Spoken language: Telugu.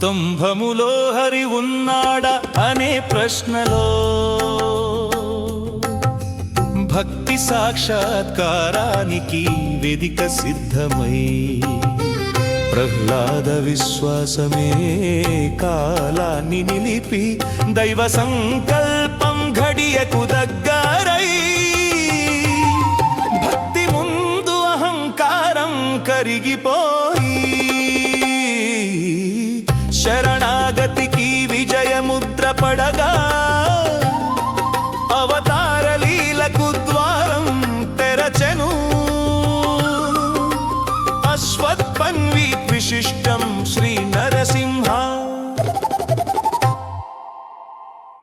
స్తంభములో హరి ఉన్నాడా అనే ప్రశ్నలో భక్తి సాక్షాత్కారానికి వేదిక సిద్ధమై ప్రహ్లాద విశ్వాసమే కాలాన్ని నిలిపి దైవ సంకల్పం ఘడియకు దగ్గరై భక్తి ముందు అహంకారం కరిగిపోయి శరణాగతికి విజయముద్ర పడగా అవతార లీలకు ద్వారం తెరచెను. అశ్వత్పన్వి విశిష్టం